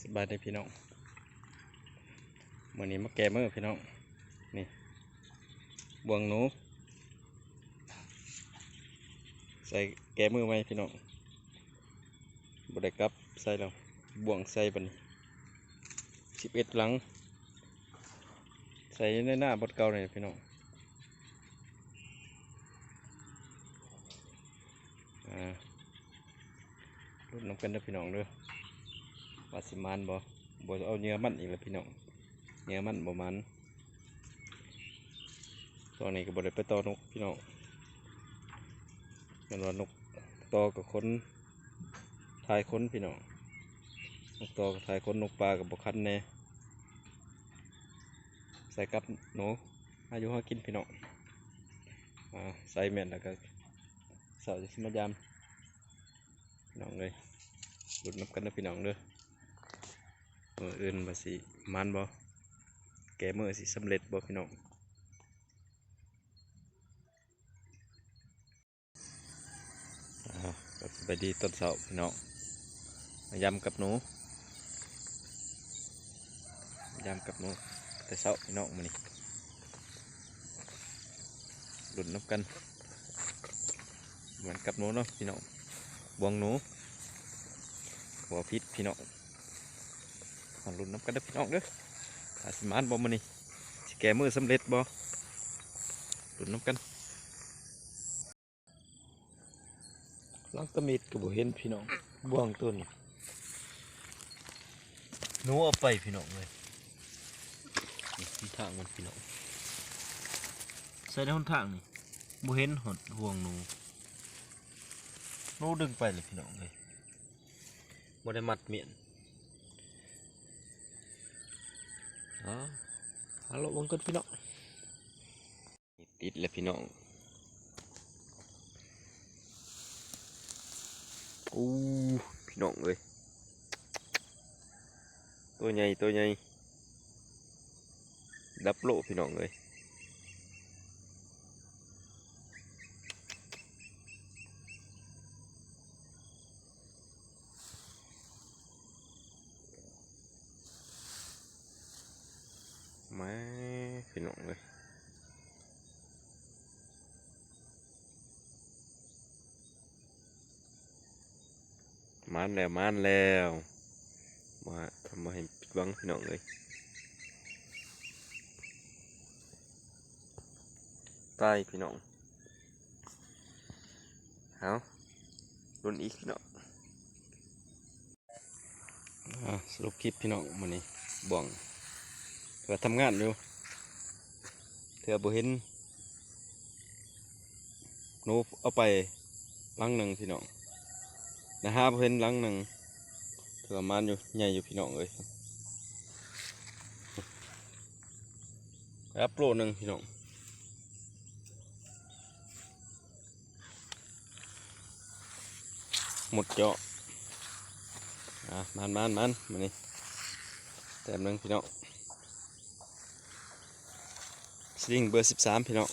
สบายดีพี่น้องเมื่อนี้มาแก้มือพี่น้อง นี่ บวงหนู ใส่แก้มือไหมพี่น้องบไดกลับใส่แล้วบวงใส่บันสิบเอ็ดหลัง ใส่ในหน้าบดเก่าเลยพี่น้องอ่ารุ่นน้ำกันเด้อพี่น้องเด้อ ว่าสิมันบ่บ่เอาเนื้อมันอีกแล้วพี่น้องเนื้อมันบ่มันตอนนี้ก็บ่ได้ไปต่อนกพี่น้องมันว่านกต่อกับคนทายคนพี่น้องนกต่อกับทายคนนกปลากับบ่คันแน่ใส่กับหนูอายุหากินพี่น้องอ่าใส่แม่นแล้วก็เสาจะสิมายามพี่น้องเลยหลุดน้ำกันนะพี่น้องเด้อ มืออื่นมาสิมันบ่แกมือสิสำเร็จบ่พี่น้องอ่าสบายดีต้นเสาพี่น้องมายำกับหนูยำกับหนูแต่เสาพี่น้องมานี่หลุดน้ำกันเหมือนกับหนูเนาะพี่น้องบวงหนูหัวพิษพี่น้อง มาลุ้นน้ำกันเด้อพี่น้องเด้ออาสิมานบ่มานี่สิแกมือสำเร็จบ่ลุ้นน้ำกันลังตะมิดก็บ่เห็นพี่น้องบ่วงตัวนี้หนูเอาไปพี่น้องเลยนี่ที่ทางมันพี่น้องใส่ในหนทางนี่บ่เห็นหดห่วงหนูหนูดึงไปเลยพี่น้องเลยบ่ได้มัดเมียน อ๋อฮัลโหลบังเกิดพี่น้องติดแล้วพี่น้องอู้พี่น้องเลยตัวใหญ่ตัวใหญ่ดับโลพี่น้องเลย พี่น้องเลยมานแล้วมานแล้วมาทำมาให้ผิดหวังพี่น้องเลยตายพี่น้องเอารุ่นอีกพี่น้องสรุปคลิปพี่น้องมันนี้บ่วงเถื่อทำงานอยู่ ถื่อบ่เห็นหนูเอาไปลังหนึ่งพี่น้องนะฮะบ่เห็นลังหนึ่งเถื่อมันอยู่ใหญ่อยู่พี่น้องเลยรับโปรหนึ่งพี่น้องหมดเจาะอะมันมันมันมานี่แต้มหนึ่งพี่น้อง สลิงเบอร์สิบสามพี่น้อง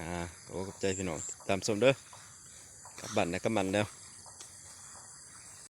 อ่าโอ้กับใจพี่น้อง ตามสมเด้อกลับบัตรนะกลับมันแล้ว